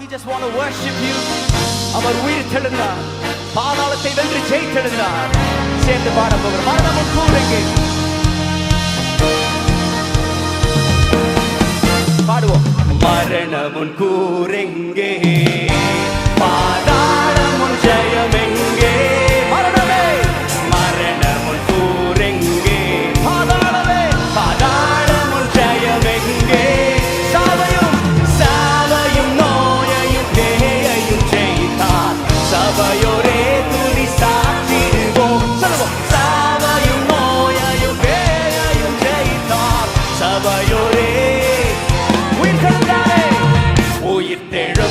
we just want to worship you. அவர் உயிர் தெழுந்தார். பாதாளத்தை வென்று ஜெயித்தெழுந்தார் சேர்ந்து பாட போகிறோம். மரணமும் கூறுங்க பாடுவோம். மரணமுன் கூறெங்கே உயிர்த்தெழும்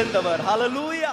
எழுந்தவர் ஹலலூயா